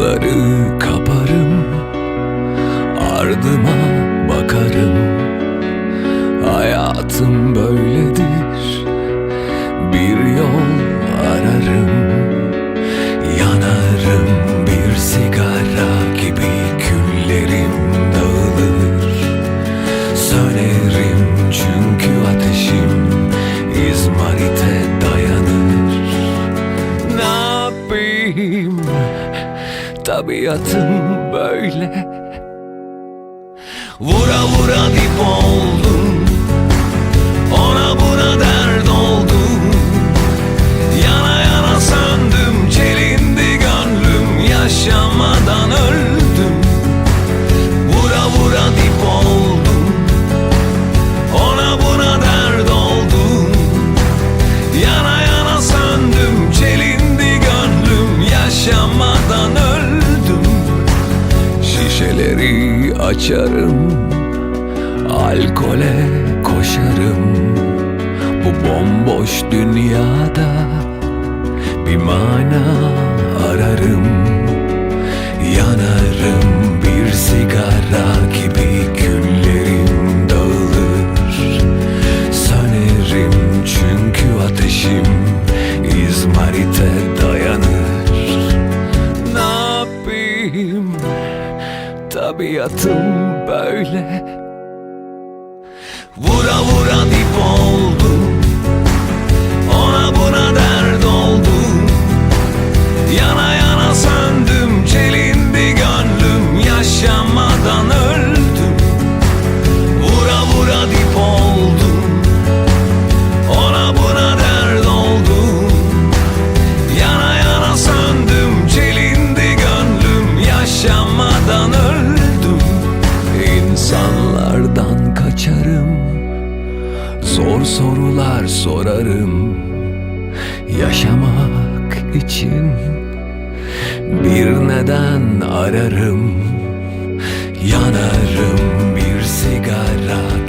Kolları kaparım Ardıma bakarım. Hayatım böyledir Bir yol ararım. Yanarım bir sigara gibi Küllerim dağılır. Sönerim çünkü ateşim İzmarite dayanır. Ne yapayım? Tabiatım böyle. Vura vura dip oldum Şişeleri açarım. Alkole koşarım. Bu bomboş dünyada Bir mana ararım. Yanarım bir sigara gibi küllerim dağılır. Sönerim çünkü ateşim izmarite tabiatım böyle. Vura vura dip Zor sorular sorarım. Yaşamak için Bir neden ararım. Yanarım bir sigara